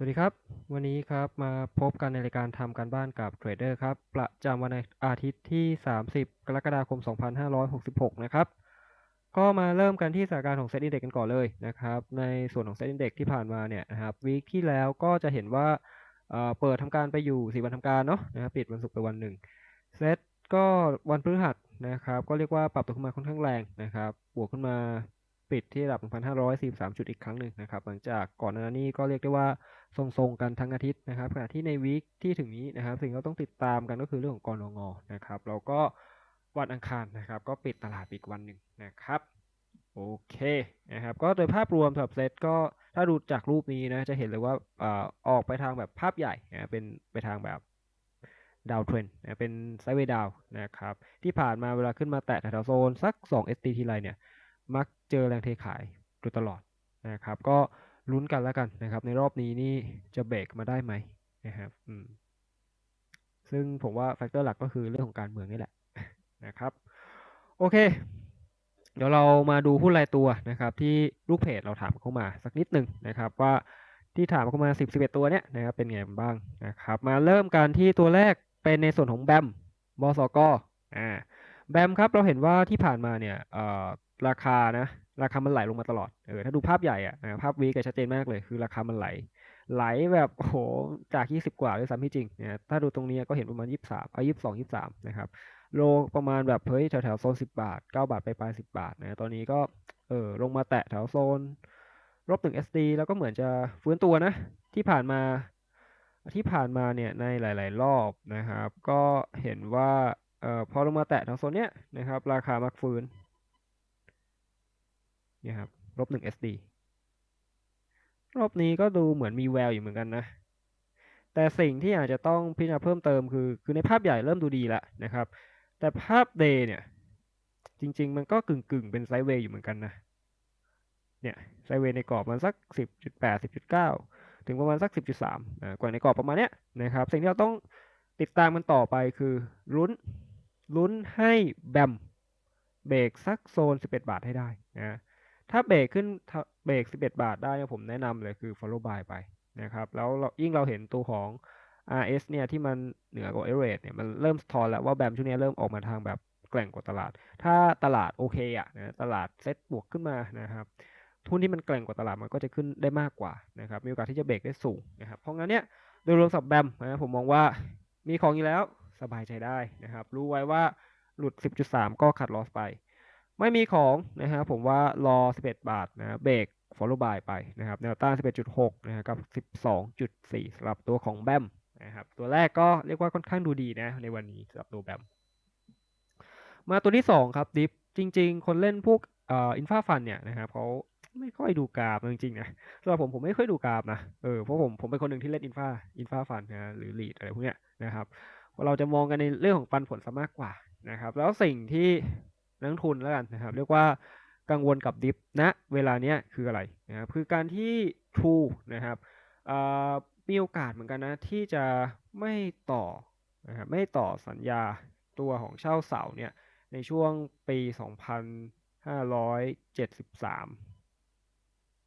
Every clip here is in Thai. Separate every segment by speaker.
Speaker 1: สวัสดีครับ วันนี้ครับมาพบกันในรายการทำการบ้านกับเทรดเดอร์ครับ ประจำวันอาทิตย์ที่ 30 กรกฎาคม 2566 นะครับ ก็มาเริ่มกันที่สถานการณ์ของเซ็ตอินเด็กกันก่อนเลยนะครับ ในส่วนของเซ็ตอินเด็กที่ผ่านมาเนี่ยนะครับวีคที่แล้วก็จะเห็นว่าเอ่อเปิดทำการไปอยู่ 4 วันทำการเนาะนะครับปิดวันศุกร์ไปวันหนึ่งเซ็ตก็วันพฤหัสนะครับ ก็เรียกว่าปรับตัวขึ้นมาค่อนข้างแรงนะครับ บวกขึ้นมา ปิดที่ระดับ 1,543 จุดอีกครั้งหนึ่งนะครับ หลังจากก่อนหน้านี้ก็เรียกได้ว่าทรงๆกันทั้งอาทิตย์นะครับขณะที่ในวีคที่ถึงนี้นะครับ สิ่งที่เราต้องติดตามกันก็คือเรื่องของกรงงนะครับแล้วก็วันอังคารนะครับ ก็ปิดตลาดอีกวันหนึ่งนะครับโอเคนะครับก็โดยภาพรวมสำหรับเซตก็ถ้าดูจากรูปนี้นะจะเห็นเลยว่าอออกไปทางแบบภาพใหญ่นะเป็นไปทางแบบดาวเทรนนะเป็นไซด์เวย์ดาวนะครับที่ผ่านมาเวลาขึ้นมาแตะแถวโซนสัก 2 ST ทีไรเนี่ยมัก เจอแรงเทขายโดยตลอดนะครับ ก็ลุ้นกันแล้วกันนะครับ ในรอบนี้นี่จะเบรกมาได้ไหมนะครับอืมซึ่งผมว่าแฟกเตอร์หลักก็คือเรื่องของการเมืองนี่แหละนะครับ โอเค เดี๋ยวเรามาดูหุ้นรายตัวนะครับ ที่ลูกเพจเราถามเข้ามาสักนิดหนึ่งนะครับ ว่าที่ถามเข้ามา 10 11 ตัวเนี้ยนะครับเป็นไงบ้างนะครับ มาเริ่มกันที่ตัวแรกเป็นในส่วนของแบมบสกอ่าแบมครับเราเห็นว่าที่ผ่านมาเนี่ยเอ่อ ราคานะ ราคามันไหลลงมาตลอดเออถ้าดูภาพใหญ่อะภาพวีก็ชัดเจนมากเลย คือราคามันไหล ไหลแบบโหจาก 20 กว่าด้วยซ้ำที่จริงนะถ้าดูตรงนี้ก็เห็นประมาณ 23เอา22 23 นะครับโลประมาณแบบเฮ้ยแถวแถวโซน 10 บาท 9 บาทไปปลาย10 บาทนะตอนนี้ก็เออลงมาแตะแถวโซนลบ1 SD แล้วก็เหมือนจะฟื้นตัวนะ ที่ผ่านมาที่ผ่านมาเนี่ยในหลาย ๆ รอบนะครับ ก็เห็นว่าเอ่อพอลงมาแตะแถวโซนเนี้ยนะครับ ราคามักฟื้น เนี่ยครับลบหนึ่ง SD รอบนี้ก็ดูเหมือนมีแววอยู่เหมือนกันนะ แต่สิ่งที่อาจจะต้องพิจารณาเพิ่มเติมคือ คือในภาพใหญ่เริ่มดูดีแล้วนะครับ แต่ภาพเดย์เนี่ย จริง ๆ มันก็กึ่งกึ่งเป็นไซด์เวย์อยู่เหมือนกันนะ เนี่ยไซด์เวย์ในกรอบมันสักสิบจุดแปดสิบจุดเก้าถึงประมาณสักสิบจุดสามกว่าในกรอบประมาณเนี้ยนะครับ สิ่งที่เราต้องติดตามมันต่อไปคือลุ้นลุ้นให้แบมเบรกสักโซนสิบเอ็ดบาทให้ได้นะ ถ้าเบรกขึ้นเบรก11 บาทได้ผมแนะนำเลยคือ follow buy ไปนะครับ แล้วยิ่งเราเห็นตัวของ RS เนี่ยที่มันเหนือกว่า average เนี่ยมันเริ่มสะท้อนแล้วว่าแบมช่วงนี้เริ่มออกมาทางแบบแกล่งกว่าตลาด ถ้าตลาดโอเคอะนะตลาดเซ็ตบวกขึ้นมานะครับทุนที่มันแกล่งกว่าตลาดมันก็จะขึ้นได้มากกว่านะครับมีโอกาสที่จะเบรกได้สูงนะครับเพราะงั้นเนี่ยโดยรวมสับแบมนะผมมองว่ามีของอยู่แล้วสบายใจได้นะครับ รู้ไว้ว่าหลุด 10.3 ก็ขัดลอสไป ไม่มีของนะครับผมว่ารอ 11 บาทนะเบรก follow by ไปนะครับแนวต้าน 11.6 นะครับกับ 12.4สำหรับตัวของแบมนะครับตัวแรกก็เรียกว่าค่อนข้างดูดีนะในวันนี้สำหรับตัวแบมมาตัวที่ 2 ครับดิฟจริง ๆ คนเล่นพวกเอ่ออินฟาฟันเนี่ยนะครับเขาไม่ค่อยดูกราฟจริงๆนะสำหรับผมผมไม่ค่อยดูกราฟนะเออเพราะผมผมเป็นคนหนึ่งที่เล่นอินฟาอินฟาฟันนะหรือลีดอะไรพวกเนี้ยนะครับเราจะมองกันในเรื่องของปันผลซะมากกว่านะครับแล้วสิ่งที่ นักทุนแล้วกันนะครับ เรียกว่ากังวลกับดิฟนะเวลาเนี้ยคืออะไรนะครับคือการที่ True นะครับมีโอกาสเหมือนกันนะ ที่จะไม่ต่อนะครับไม่ต่อสัญญาตัวของเช่าเสาเนี่ยในช่วงปี 2573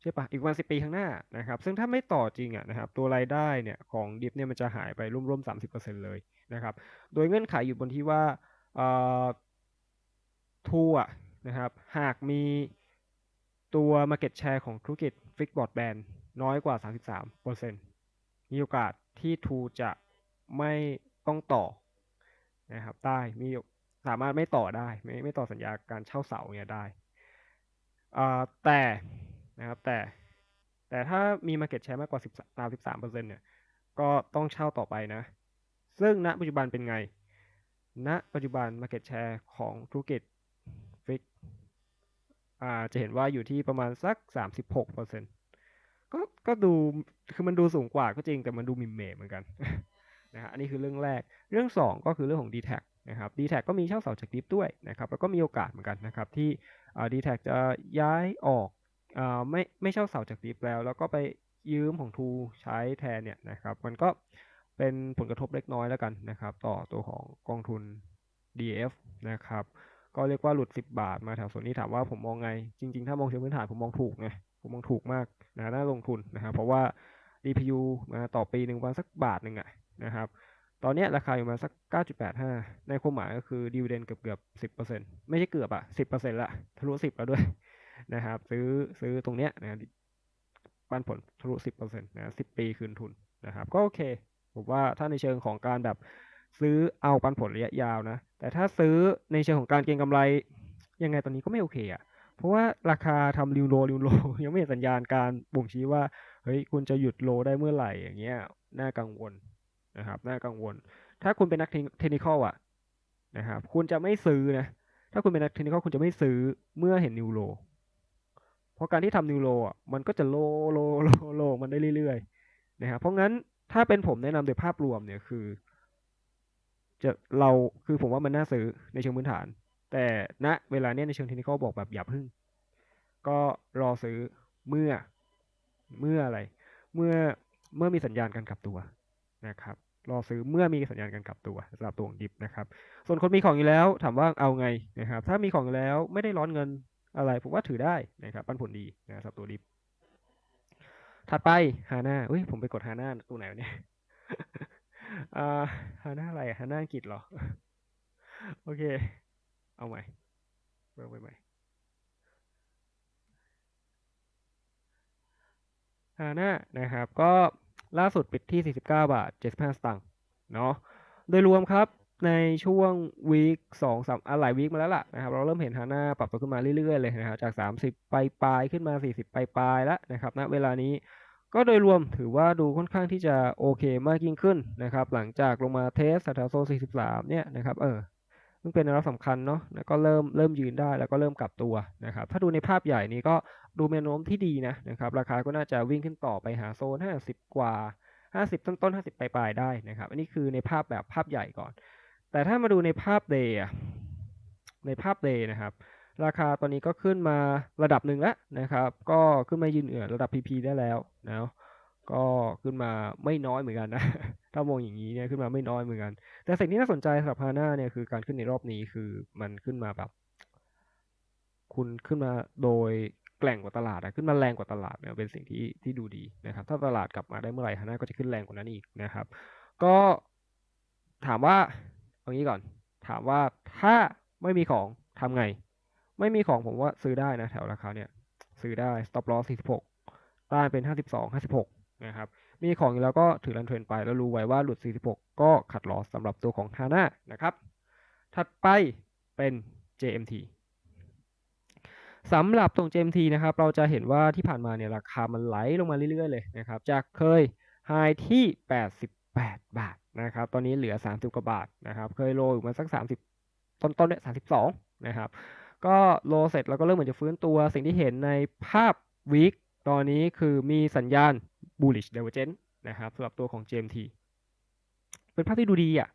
Speaker 1: ใช่ปะอีกวันสิปีข้างหน้านะครับ ซึ่งถ้าไม่ต่อจริงอะนะครับ ตัวรายได้เนี่ยของดิฟเนี่ยมันจะหายไปร่วมๆ30%เลยนะครับ โดยเงื่อนไขอยู่บนที่ว่า ทูอะนะครับ หากมีตัว Market Share ของธุรกิจ Fixed Broadband น้อยกว่า 33%มีโอกาสที่ทูจะไม่ต้องต่อนะครับได้มีสามารถไม่ต่อได้ ไม่ไม่ต่อสัญญาการเช่าเสาเนี่ยได้แต่นะครับแต่แต่ถ้ามี Market Share มากกว่า33%เนี่ยก็ต้องเช่าต่อไปนะ ซึ่งณปัจจุบันเป็นไงณปัจจุบัน Market Share ของธุรกิจ ฟิกอ่าจะเห็นว่าอยู่ที่ประมาณสักสามสิบหกเปอร์เซ็นก็ก็ดูคือมันดูสูงกว่าก็จริงแต่มันดูมิมเมเหมือนกันนะฮะอันนี้คือเรื่องแรกเรื่อง 2 ก็คือเรื่องของ d t แทนะครับ d t แทก็มีเช่าเสาจากดิฟด้วยนะครับแล้วก็มีโอกาสเหมือนกันนะครับที่ดีแท็จะย้ายออกอไม่ไม่เช่าเสาจากดิฟแล้ว แล้วก็ไปยืมของทูใช้แทนเนี่ยนะครับมันก็เป็นผลกระทบเล็กน้อยแล้วกันนะครับ ต่อตัวของกองทุน DF นะครับ ก็เรียกว่าหลุด 10 บาทมาแถวส่วนนี้ถามว่าผมมองไง จริง ๆ ถ้ามองเชิงพื้นฐานผมมองถูกไงผมมองถูกมากนะน่าลงทุนนะครับเพราะว่า DPU มาต่อปีหนึ่งวันสักบาทหนึ่งอะนะครับตอนนี้ราคาอยู่มาสัก 9.85 ในความหมายก็คือดีเวเดนเกือบเกือบ10%ไม่ใช่เกือบอะ10%ละทะลุ 10 แล้วด้วยนะครับ ซื้อซื้อตรงเนี้ยนะปันผลทะลุ 10%นะ10 ปีคืนทุนนะครับ ก็โอเค ผมว่าถ้าในเชิงของการแบบ ซื้อเอาปันผลระยะยาวนะ แต่ถ้าซื้อในเชิงของการเก็งกำไร ยังไงตอนนี้ก็ไม่โอเคอะเพราะว่าราคาทำริวโลริวโล ยังไม่เห็นสัญญาณการบ่งชี้ว่า เฮ้ย คุณจะหยุดโลได้เมื่อไหร่อย่างเงี้ย น่ากังวลนะครับ น่ากังวล ถ้าคุณเป็นนักเทคนิคอลอะนะครับ คุณจะไม่ซื้อนะ ถ้าคุณเป็นนักเทคนิคอลคุณจะไม่ซื้อเมื่อเห็นนิวโล เพราะการที่ทำนิวโลอะ มันก็จะโลโลโลโลมันได้เรื่อยๆนะครับ เพราะงั้นถ้าเป็นผมแนะนำโดยภาพรวมเนี่ยคือ จะเราคือผมว่ามันน่าซื้อในเชิงพื้นฐาน แต่ณเวลาเนี้ยในเชิงเทคนิคบอกแบบอย่าพึ่ง ก็รอซื้อเมื่อเมื่ออะไร เมื่อเมื่อมีสัญญาณการกลับตัวนะครับ รอซื้อเมื่อมีสัญญาณการกลับตัวสำหรับตัวของดิบนะครับ ส่วนคนมีของอยู่แล้วถามว่าเอาไงนะครับ ถ้ามีของแล้วไม่ได้ร้อนเงินอะไรผมว่าถือได้นะครับ ปันผลดีนะครับสำหรับตัวดิบถัดไปฮาน่าเอ้ยผมไปกดฮาน่าตัวไหนวะเนี่ย อ่าฮาน่าอะไรฮาน่าอังกฤษเหรอ โอเค เอาใหม่เบิกไปใหม่ฮาน่านะครับ ก็ล่าสุดปิดที่ 49 บาท 75 สตางค์เนาะโดยรวมครับในช่วงวีคสองสามหลายวีคมาแล้วล่ะนะครับเราเริ่มเห็นฮาน่าปรับตัวขึ้นมาเรื่อยๆเลยนะครับจาก 30 ปลายปลายขึ้นมา 40 ปลายปลายแล้วนะครับณเวลานี้ ก็โดยรวมถือว่าดูค่อนข้างที่จะโอเคมากยิ่งขึ้นนะครับ หลังจากลงมาเทสแถวโซ43 เนี่ยนะครับ เออซึ่งเป็นแนวรับสำคัญเนาะแล้วก็เริ่มเริ่มยืนได้แล้วก็เริ่มกลับตัวนะครับ ถ้าดูในภาพใหญ่นี้ก็ดูแนวโน้มที่ดีนะนะครับ ราคาก็น่าจะวิ่งขึ้นต่อไปหาโซน 50 กว่า 50 ต้นต้น50 ปลายๆได้นะครับ อันนี้คือในภาพแบบภาพใหญ่ก่อน แต่ถ้ามาดูในภาพเดย์ในภาพเดย์นะครับราคาตอนนี้ก็ขึ้นมาระดับหนึ่งแล้วนะครับ ก็ขึ้นมายืนเหนือระดับ PP ได้แล้ว นะก็ขึ้นมาไม่น้อยเหมือนกันนะ ถ้ามองอย่างนี้เนี่ยขึ้นมาไม่น้อยเหมือนกัน แต่สิ่งที่น่าสนใจสำหรับฮาน่าเนี่ยคือการขึ้นในรอบนี้คือมันขึ้นมาแบบ คุณขึ้นมาโดยแกล่งกว่าตลาดนะขึ้นมาแรงกว่าตลาดเนี่ยเป็นสิ่งที่ที่ดูดีนะครับ ถ้าตลาดกลับมาได้เมื่อไหร่ฮาน่าก็จะขึ้นแรงกว่านั้นอีกนะครับ ก็ถามว่าเอางี้ก่อน ถามว่าถ้าไม่มีของทำไง ไม่มีของผมว่าซื้อได้นะแถวราคาเนี่ย ซื้อได้ stop loss 46 ต้านเป็น 52 56 นะครับ มีของอยู่แล้วก็ถือรันเทรนไป แล้วรู้ไว้ว่าหลุด 46 ก็ขัดลอสสำหรับตัวของ HANA นะครับ ถัดไปเป็น JMT สำหรับตรง JMT นะครับ เราจะเห็นว่าที่ผ่านมาเนี่ยราคามันไหลลงมาเรื่อยๆเลยนะครับ จากเคยไฮที่ 88 บาทนะครับ ตอนนี้เหลือ 30 กว่าบาทนะครับ เคยโลอยู่มาสัก 30 ต้นๆเนี่ย32 นะครับ ก็โลเสร็จแล้วก็เริ่มเหมือนจะฟื้นตัว สิ่งที่เห็นในภาพวีค ตอนนี้คือมีสัญญาณ bullish divergence นะครับสำหรับตัวของ GMT เป็นภาพที่ดูดีอะ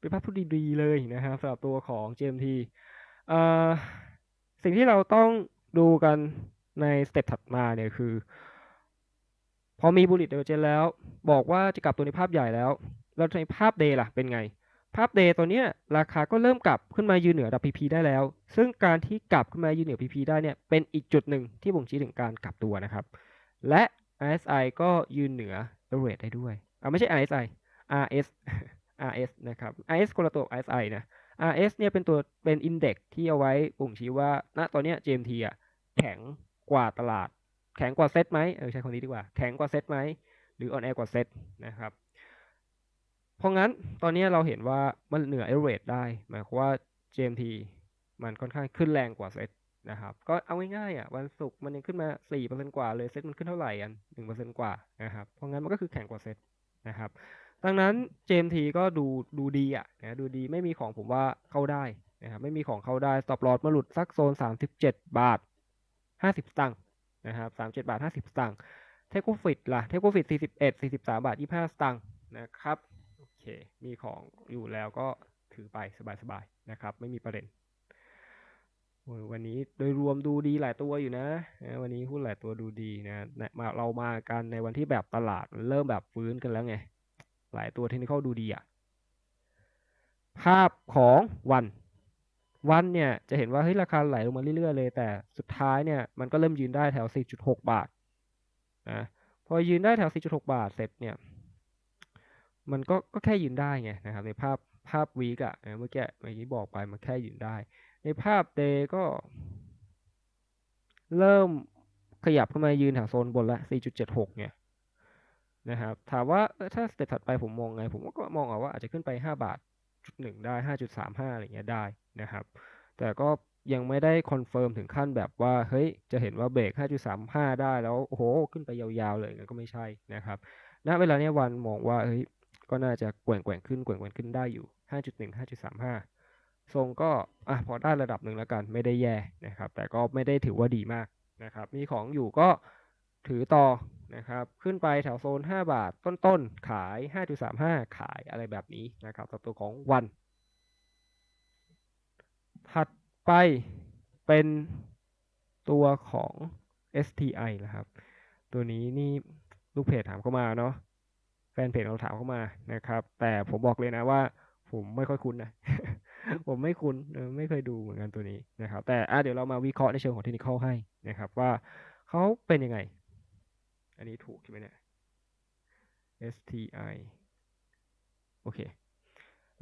Speaker 1: เป็นภาพที่ดีเลยนะครับสำหรับตัวของ GMT เอ่อสิ่งที่เราต้องดูกันในสเต็ปถัดมาเนี่ยคือ พอมี bullish divergence แล้ว บอกว่าจะกลับตัวในภาพใหญ่แล้ว แล้วในภาพเดย์ล่ะเป็นไง ภาพเดย์ตัวเนี้ยราคาก็เริ่มกลับขึ้นมายืนเหนือดับ PP ได้แล้ว ซึ่งการที่กลับขึ้นมายืนเหนือ PP ได้เนี่ยเป็นอีกจุดหนึ่งที่บ่งชี้ถึงการกลับตัวนะครับ และ RSI ก็ยืนเหนือ average ได้ด้วยอ่าไม่ใช่ RSI RS RS นะครับ RS คนละตัว RSI นะ RS เนี่ยเป็นตัวเป็นอินเด็กที่เอาไว้บ่งชี้ว่าณตอนนี้ GMT อะแข็งกว่าตลาด แข็งกว่าเซตไหมเออใช้คนนี้ดีกว่าแข็งกว่าเซตไหมหรืออ่อนแอกว่าเซตนะครับ ราะงั้นตอนนี้เราเห็นว่ามันเหนือ average ได้ หมายความว่า GMT มันค่อนข้างขึ้นแรงกว่าเซตนะครับ ก็เอาง่ายๆอะวันศุกร์มันยังขึ้นมา 4%กว่าเลยเซตมันขึ้นเท่าไหร่อัน1%กว่านะครับเพราะงั้นมันก็คือแข็งกว่าเซตนะครับดังนั้น JMT ก็ดูดูดีอะนะดูดีไม่มีของผมว่าเข้าได้นะครับไม่มีของเข้าได้ stop loss มาหลุดสักโซน 37 บาท 50 สตางค์นะครับ37 บาท 50 สตางค์เทคโ f ฟิตล่ะเทคโ f ฟิต41 43 บาท 25 สตางค์นะครับ เค มีของอยู่แล้วก็ถือไปสบายๆนะครับ ไม่มีประเด็น วันนี้โดยรวมดูดีหลายตัวอยู่นะ วันนี้หุ้นหลายตัวดูดีนะมาเรามากันในวันที่แบบตลาดเริ่มแบบฟื้นกันแล้วไง หลายตัวเทคนิคดูดีอะภาพของวันวันเนี่ยจะเห็นว่าเฮ้ยราคาไหลลงมาเรื่อยๆเลยแต่สุดท้ายเนี่ยมันก็เริ่มยืนได้แถว 4.6 บาทนะพอยืนได้แถว 4.6 บาทเสร็จเนี่ย มันก็ก็แค่ยืนได้ไงนะครับ ในภาพภาพวีกอะเมื่อกี้เมื่อกี้บอกไปมันแค่ยืนได้ ในภาพเดก็ เริ่มขยับเข้ามายืนแถวโซนบนละ 4.76 เนี่ยนะครับ ถามว่าถ้าสเต็ปถัดไปผมมองไง ผมก็มองเอาว่าอาจจะขึ้นไป 5 บาทจุดหนึ่งได้ 5.35 อะไรเงี้ยได้นะครับ แต่ก็ยังไม่ได้คอนเฟิร์มถึงขั้นแบบว่า เฮ้ย จะเห็นว่าเบรก 5.35 ได้แล้ว โอ้โห ขึ้นไปยาวๆเลยงั้นก็ไม่ใช่นะครับ ณ เวลาเนี้ยวันมองว่า เฮ้ย ก็น่าจะแกว่งๆขึ้นแกว่งๆขึ้นได้อยู่ 5.1 5.35 ทรงก็อะพอได้ระดับหนึ่งแล้วกันไม่ได้แย่นะครับ แต่ก็ไม่ได้ถือว่าดีมากนะครับ มีของอยู่ก็ถือต่อนะครับ ขึ้นไปแถวโซน 5 บาทต้นๆ ขาย 5.35 ขายอะไรแบบนี้นะครับสำหรับตัวของวัน ถัดไปเป็นตัวของ STI นะครับ ตัวนี้นี่ลูกเพจถามเข้ามาเนาะ แฟนเพจเราถามเข้ามานะครับ แต่ผมบอกเลยนะว่า ผมไม่ค่อยคุ้นนะ ผมไม่คุ้นไม่เคยดูเหมือนกันตัวนี้นะครับ แต่เดี๋ยวเรามาวิเคราะห์ในเชิงของเทคนิคให้นะครับ ว่าเขาเป็นยังไง อันนี้ถูกใช่ไหมเนี่ย STI โอเค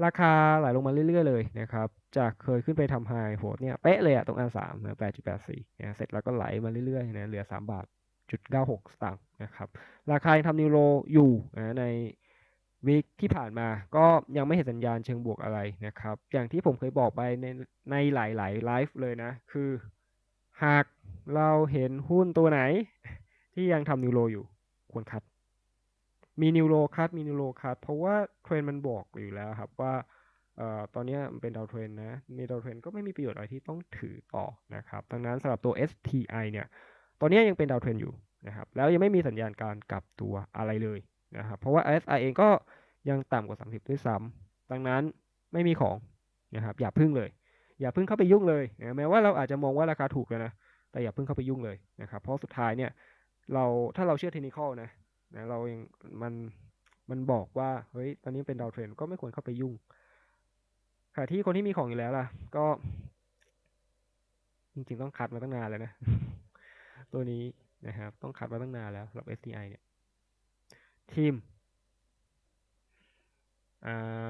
Speaker 1: ราคาไหลลงมาเรื่อย ๆ เลยนะครับ จากเคยขึ้นไปทำไฮโหดเนี่ย เป๊ะเลยอะตรงอันสามนะ8.84นะเสร็จแล้วก็ไหลมาเรื่อยๆนะเหลือ3บาท จุด96 สตางค์นะครับ ราคายังทำนิวโรอยู่ในวีคที่ผ่านมาก็ยังไม่เห็นสัญญาณเชิงบวกอะไรนะครับ อย่างที่ผมเคยบอกไปในในหลายๆไลฟ์เลยนะ คือ หากเราเห็นหุ้นตัวไหน ที่ยังทำนิวโรอยู่ควรคัด มีนิวโรคัดมีนิวโรคัดเพราะว่าเทรนมันบอกอยู่แล้วครับว่าออตอนนี้มันเป็นดาวเทรนนะ มีดาวเทรนก็ไม่มีประโยชน์อะไรที่ต้องถือต่อนะครับ ดังนั้นสำหรับตัว STI เนี่ย ตอนนี้ยังเป็นดาวเทรนอยู่นะครับ แล้วยังไม่มีสัญญาณการกลับตัวอะไรเลยนะครับ เพราะว่า RSI เองก็ยังต่ำกว่า 30 ด้วยซ้ำดังนั้นไม่มีของนะครับ อย่าพึ่งเลย อย่าพึ่งเข้าไปยุ่งเลยนะแม้ว่าเราอาจจะมองว่าราคาถูกแล้วนะ แต่อย่าพึ่งเข้าไปยุ่งเลยนะครับ เพราะสุดท้ายเนี่ย เราถ้าเราเชื่อเทคนิคอลนะนะเรายังมันมันบอกว่าเฮ้ยตอนนี้เป็นดาวเทรนก็ไม่ควรเข้าไปยุ่งค่ะที่คนที่มีของอยู่แล้วล่ะ ก็ จริงๆต้องคัดมาตั้งนานแล้วนะ ตัวนี้นะครับ ต้องคัดมาตั้งนานแล้วสำหรับ STI เนี่ยทีม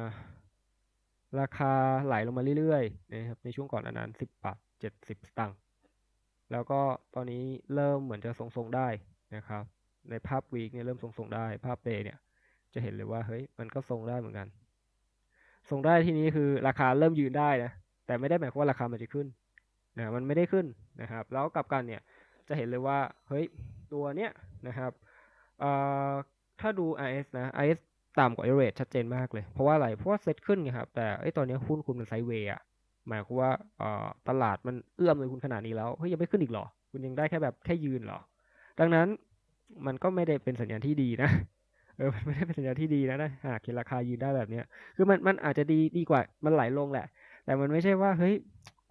Speaker 1: าราคาไหลลงมาเรื่อยๆนะครับในช่วงก่อนอันนั้น10บาท70 สตางค์แล้วก็ตอนนี้เริ่มเหมือนจะทรงๆได้นะครับ ในภาพวีคเนี่ยเริ่มทรงๆได้ ภาพเดย์เนี่ยจะเห็นเลยว่าเฮ้ยมันก็ทรงได้เหมือนกัน ทรงได้ที่นี้คือราคาเริ่มยืนได้นะแต่ไม่ได้หมายความว่าราคามันจะขึ้นนะมันไม่ได้ขึ้นนะครับ แล้วกลับกันเนี่ย จะเห็นเลยว่าเฮ้ยตัวเนี้ยนะครับถ้าดู RS นะ RS ต่ำกว่า average ชัดเจนมากเลย เพราะว่าอะไร เพราะว่าเซตขึ้นไงครับ แต่ไอ้ตอนนี้หุ้นคุณมันไซด์เวย์อะหมายความว่าตลาดมันเอื้อมเลยคุณขนาดนี้แล้วเฮ้ยยังไม่ขึ้นอีกหรอ คุณยังได้แค่แบบแค่ยืนหรอ ดังนั้นมันก็ไม่ได้เป็นสัญญาณที่ดีนะ เออ มันไม่ได้เป็นสัญญาณที่ดีนะนะหากเห็นราคายืนได้แบบเนี้ย คือมันมันอาจจะดีดีกว่ามันไหลลงแหละ แต่มันไม่ใช่ว่าเฮ้ย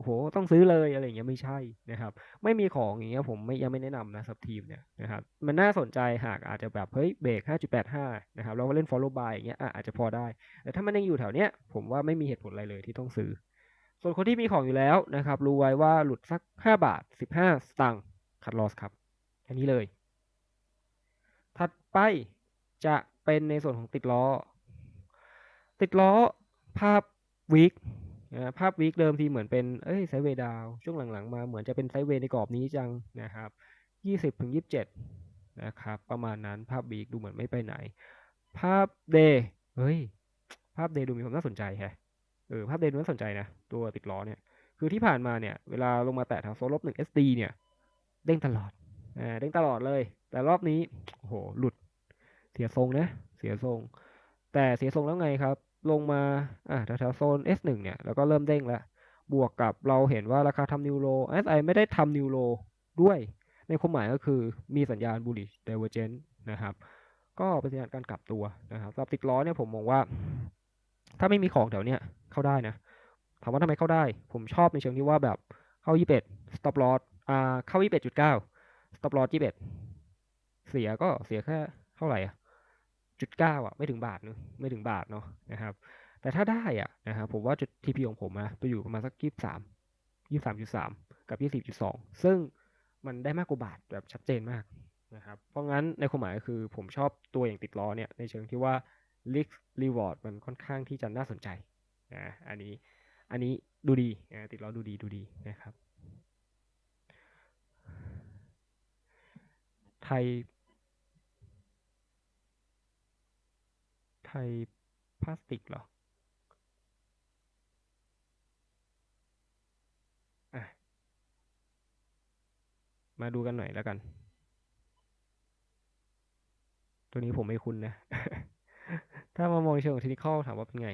Speaker 1: โอ้โหต้องซื้อเลยอะไรอย่างเงี้ยไม่ใช่นะครับ ไม่มีของอย่างเงี้ยผมไม่ยังไม่แนะนำนะสับทีมเนี่ยนะครับมันน่าสนใจหากอาจจะแบบเฮ้ยเบรก 5.85 นะครับแล้วก็เล่น follow by อย่างเงี้ยออาจจะพอได้ แต่ถ้ามันยังอยู่แถวเนี้ยผมว่าไม่มีเหตุผลอะไรเลยที่ต้องซื้อ ส่วนคนที่มีของอยู่แล้วนะครับ รู้ไว้ว่าหลุดสัก 5 บาท 15 สตางค์คัดลอสครับแค่นี้เลย ถัดไปจะเป็นในส่วนของติดล้อ ติดล้อภาพวีค นะภาพวีคเดิมทีเหมือนเป็นเอ้ยไซเวดาวช่วงหลังๆ มาเหมือนจะเป็นไซเวในกรอบนี้จังนะครับยี่สิบถึงยี่สิบเจ็ดนะครับ ประมาณนั้นภาพวีคดูเหมือนไม่ไปไหน ภาพเดย์เฮ้ย ภาพเดย์ดูมีความน่าสนใจแฮะเออภาพเดย์ดูน่าสนใจนะ ตัวติดล้อเนี่ย คือที่ผ่านมาเนี่ย เวลาลงมาแตะแถวโซลบหนึ่ง SD เนี่ย เด้งตลอดอ่าเด้งตลอดเลย แต่รอบนี้โอ้โหหลุดเสียทรงนะเสียทรง แต่เสียทรงแล้วไงครับ ลงมาอ่าแถวๆโซน S1 เนี่ย แล้วก็เริ่มเด้งแล้ว บวกกับเราเห็นว่าราคาทำนิวโร SI ไม่ได้ทำนิวโรด้วย ในความหมายก็คือมีสัญญาณ bullish divergence นะครับ ก็เป็นสัญญาณการกลับตัวนะครับสำหรับติดล้อเนี่ยผมมองว่า ถ้าไม่มีของแถวเนี้ยเข้าได้นะ ถามว่าทำไมเข้าได้ ผมชอบในเชิงที่ว่าแบบเข้า 21 stop loss อ่าเข้า 21.9 stop loss 21 เสียก็เสียแค่เท่าไหร่อะ จุดเก้าอะไม่ถึงบาทเนอะไม่ถึงบาทเนาะนะครับ แต่ถ้าได้อะนะครับผมว่าจุด TP ของผมนะไปอยู่ประมาณสักยี่สามยี่สามจุดสามกับยี่สิบจุดสองซึ่งมันได้มากกว่าบาทแบบชัดเจนมากนะครับเพราะงั้นในความหมายก็คือผมชอบตัวอย่างติดล้อเนี่ยในเชิงที่ว่า risk reward มันค่อนข้างที่จะน่าสนใจนะอันนี้อันนี้ดูดีนะติดล้อดูดีดูดีนะครับ ไทย ไทยพลาสติกเหรอ อะ มาดูกันหน่อยแล้วกัน ตัวนี้ผมไม่คุ้นนะ ถ้ามามองเชิงของเทคนิคถามว่าเป็นไง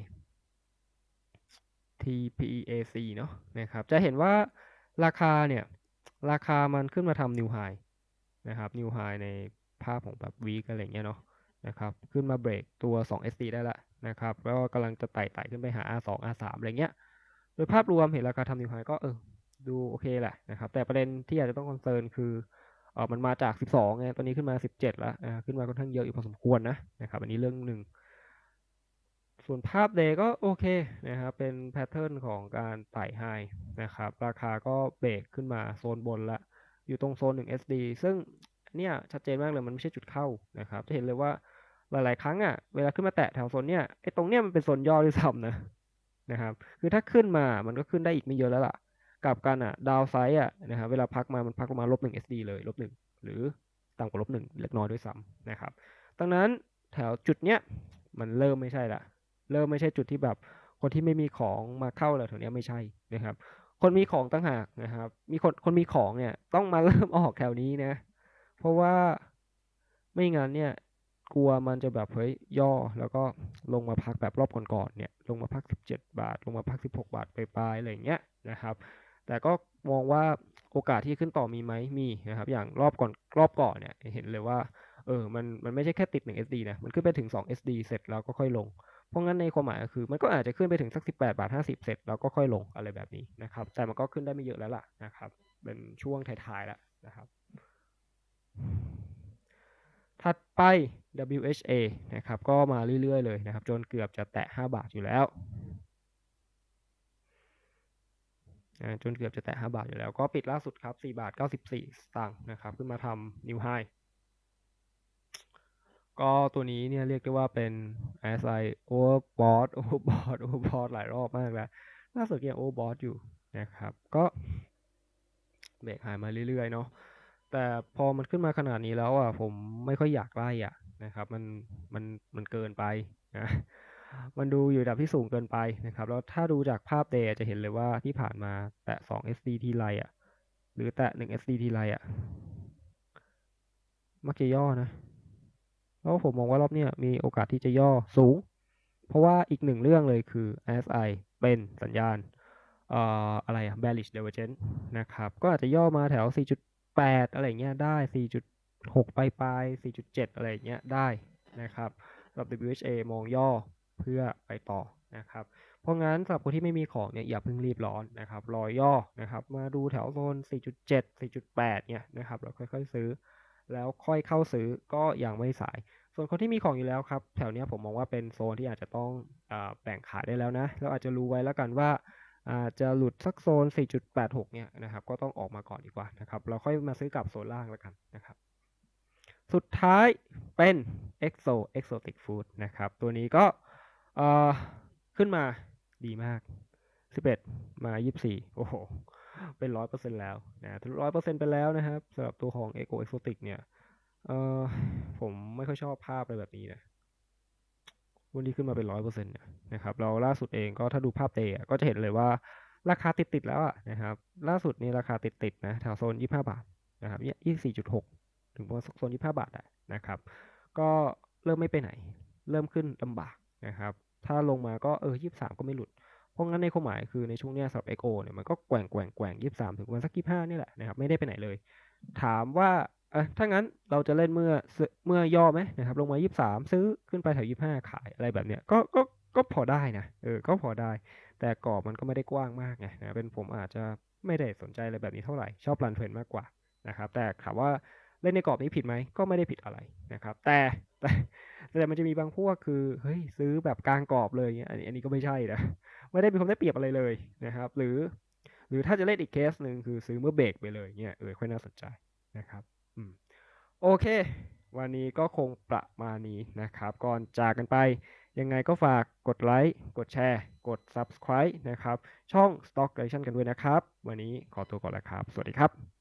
Speaker 1: TPEAC เนาะนะครับ จะเห็นว่าราคาเนี่ย ราคามันขึ้นมาทำนิวไฮนะครับนิวไฮในภาพของแบบวีกอะไรเงี้ยเนาะ นะครับขึ้นมาเบรกตัว 2 SD ได้ละนะครับแล้วก็กำลังจะไต่ไต่ขึ้นไปหา R2 R3 อะไรเงี้ย โดยภาพรวมเห็นราคาทำนิวไฮก็เออดูโอเคแหละนะครับแต่ประเด็นที่อาจจะต้องคอนเซิร์นคือเออมันมาจาก 12ไงตอนนี้ขึ้นมา 17 แล้วนะขึ้นมาค่อนข้างเยอะอยู่พอสมควรนะนะครับอันนี้เรื่องหนึ่งส่วนภาพเดย์ก็โอเคนะครับเป็นแพทเทิร์นของการไต่ไฮนะครับราคาก็เบรกขึ้นมาโซนบนละอยู่ตรงโซน 1 SD ซึ่ง เนี่ยชัดเจนมากเลยมันไม่ใช่จุดเข้านะครับ จะเห็นเลยว่าหลาย ๆ ครั้งอะเวลาขึ้นมาแตะแถวโซนเนี่ยไอ้ตรงเนี้ยมันเป็นโซนย่อด้วยซ้ำนะนะครับ คือถ้าขึ้นมามันก็ขึ้นได้อีกไม่เยอะแล้วล่ะกลับกันอะดาวไซด์อะนะครับเวลาพักมามันพักลงมาลบหนึ่ง SD เลยลบหนึ่งหรือต่ำกว่าลบหนึ่งเล็กน้อยด้วยซ้ำนะครับดังนั้นแถวจุดเนี้ยมันเริ่มไม่ใช่ละเริ่มไม่ใช่จุดที่แบบคนที่ไม่มีของมาเข้าแล้วแถวเนี้ยไม่ใช่นะครับ คนมีของต่างหากนะครับ มีคนคนมีของเนี่ยต้องมาเริ่มออกแถวนี้นะ เพราะว่าไม่งั้นเนี่ยกลัวมันจะแบบเฮ้ยย่อแล้วก็ลงมาพักแบบรอบก่อนๆเนี่ยลงมาพัก 17 บาท ลงมาพัก 16 บาทไปลายๆอะไรอย่างเงี้ยนะครับ แต่ก็มองว่าโอกาสที่ขึ้นต่อมีไหมมีนะครับอย่างรอบก่อนรอบก่อนเนี่ยเห็นเลยว่าเออมันมันไม่ใช่แค่ติด 1 SD นะมันขึ้นไปถึง 2 SD เสร็จแล้วก็ค่อยลง เพราะงั้นในความหมายก็คือ มันก็อาจจะขึ้นไปถึงสัก 18 บาท 50 เสร็จแล้วก็ค่อยลงอะไรแบบนี้นะครับแต่มันก็ขึ้นได้ไม่เยอะแล้วล่ะนะครับเป็นช่วงท้ายๆแล้วนะครับ ถัดไป WHA นะครับก็มาเรื่อย ๆ เลยนะครับ จนเกือบจะแตะ 5 บาทอยู่แล้วจนเกือบจะแตะ 5 บาทอยู่แล้ว ก็ปิดล่าสุดครับ 4 บาท 94 สตางค์นะครับ ขึ้นมาทำ new high ก็ตัวนี้เนี่ยเรียกได้ว่าเป็น SI overbought overbought overbought หลายรอบมากแล้ว ล่าสุดยัง overbought อยู่นะครับ ก็เบรกหายมาเรื่อย ๆ เนาะ แต่พอมันขึ้นมาขนาดนี้แล้วอะผมไม่ค่อยอยากไล่อะนะครับ มันมันมันเกินไปนะมันดูอยู่ระดับที่สูงเกินไปนะครับ แล้วถ้าดูจากภาพเดย์จะเห็นเลยว่าที่ผ่านมาแตะ2 SD ทีไรอะ หรือแตะ1 SD ทีไรอะมักจะย่อนะแล้วผมมองว่ารอบเนี้ยมีโอกาสที่จะย่อสูง เพราะว่าอีกหนึ่งเรื่องเลยคือ RSI เป็นสัญญาณเอ่ออะไรอะ bearish divergence นะครับ ก็อาจจะย่อมาแถว 4.8อะไรเงี้ยได้4.6ปลายปลาย4.7อะไรเงี้ยได้นะครับสำหรับ WHA มองย่อเพื่อไปต่อนะครับ เพราะงั้นสำหรับคนที่ไม่มีของเนี่ยอย่าเพิ่งรีบร้อนนะครับ รอย่อนะครับ มาดูแถวโซน 4.7 4.8 เนี่ยนะครับแล้วค่อยๆซื้อ แล้วค่อยเข้าซื้อก็ยังไม่สาย ส่วนคนที่มีของอยู่แล้วครับ แถวเนี้ยผมมองว่าเป็นโซนที่อาจจะต้องอแบ่งขายได้แล้วนะ แล้วอาจจะรู้ไว้แล้วกันว่า อาจจะหลุดสักโซน 4.86 เนี่ยนะครับ ก็ต้องออกมาก่อนดีกว่านะครับ เราค่อยมาซื้อกลับโซนล่างแล้วกันนะครับ สุดท้ายเป็น EXO Exotic Food นะครับ ตัวนี้ก็ขึ้นมาดีมาก 11 มา 24 โอ้โห เป็นร้อยเปอร์เซ็นแล้วนะถึงร้อยเปอร์เซ็นไปแล้วนะครับสำหรับตัวของ Eco Exotic เนี่ยผมไม่ค่อยชอบภาพอะไรแบบนี้นะ วันนี้ขึ้นมาเป็นร้อยเปอร์เซ็นต์นะครับเราล่าสุดเองก็ถ้าดูภาพเตะก็จะเห็นเลยว่าราคาติดติดแล้วนะครับ ล่าสุดนี่ราคาติดติดนะแถวโซนยี่ห้าบาทนะครับยี่สี่จุดหกถึงโซนยี่ห้าบาทนะครับ ก็เริ่มไม่ไปไหน เริ่มขึ้นลำบากนะครับ ถ้าลงมาก็เออยี่สามก็ไม่หลุด เพราะงั้นในความหมายคือในช่วงนี้สำหรับ XO เนี่ยมันก็แกว่งแกว่งแกว่งยี่สามถึงวันสักยี่ห้านี่แหละนะครับไม่ได้ไปไหนเลย ถามว่า ออถ้างั้นเราจะเล่นเมื่อเมื่อย่อไหมนะครับ ลงมายี่สามซื้อขึ้นไปแถวยี่ห้าขายอะไรแบบเนี้ยก็ก็ก็พอได้นะเออก็พอได้ แต่กรอบมันก็ไม่ได้กว้างมากไงนะเป็นผมอาจจะไม่ได้สนใจอะไรแบบนี้เท่าไหร่ชอบรันเทรนมากกว่านะครับ แต่ถามว่าเล่นในกรอบนี้ผิดไหมก็ไม่ได้ผิดอะไรนะครับ แต่แต่แต่มันจะมีบางพวกคือเฮ้ยซื้อแบบกลางกรอบเลยเงี้ยอันนี้อันนี้ก็ไม่ใช่นะไม่ได้มีความได้เปรียบอะไรเลยนะครับ หรือ หรือถ้าจะเล่นอีกเคสหนึ่งคือซื้อเมื่อเบรกไปเลยเนี่ยเออค่อยน่าสนใจนะครับ อืมโอเค วันนี้ก็คงประมาณนี้นะครับ ก่อนจากกันไป ยังไงก็ฝากกดไลค์กดแชร์ กด Subscribe นะครับ ช่อง Stock Direction กันด้วยนะครับ วันนี้ขอตัวก่อนแล้วครับ สวัสดีครับ